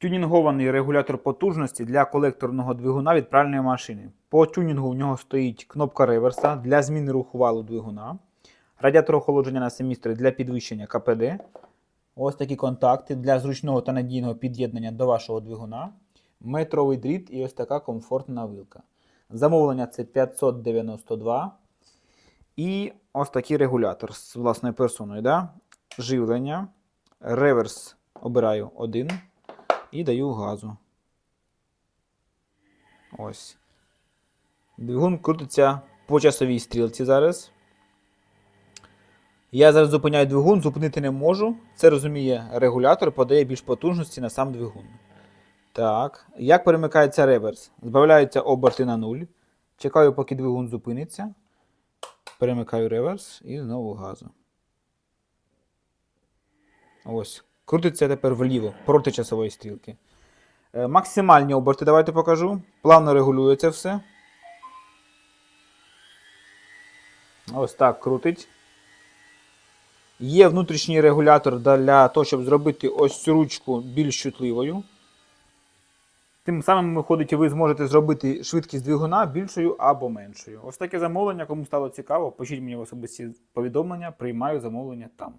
Тюнінгований регулятор потужності для колекторного двигуна від пральної машини. По тюнінгу у нього стоїть кнопка реверса для зміни руху валу двигуна, радіатор охолодження на семістри для підвищення КПД. Ось такі контакти для зручного та надійного під'єднання до вашого двигуна, метровий дріт і ось така комфортна вилка. Замовлення це 592. І ось такий регулятор з власною персоною. Да? Живлення. Реверс обираю один і даю газу. Ось. Двигун крутиться по часовій стрілці зараз. Я зараз зупиняю двигун, зупинити не можу. Це розуміє регулятор, подає більш потужності на сам двигун. Так. Як перемикається реверс? Збавляються оберти на 0. Чекаю, поки двигун зупиниться. Перемикаю реверс і знову газу. Ось. Крутиться тепер вліво проти часової стрілки. Е, Максимальні оберти давайте покажу. Плавно регулюється все. Ось так крутить. Є внутрішній регулятор для того, щоб зробити ось цю ручку більш чутливою. Тим самим, виходить, ви зможете зробити швидкість двигуна більшою або меншою. Ось таке замовлення, кому стало цікаво, пишіть мені в особисті повідомлення, приймаю замовлення там.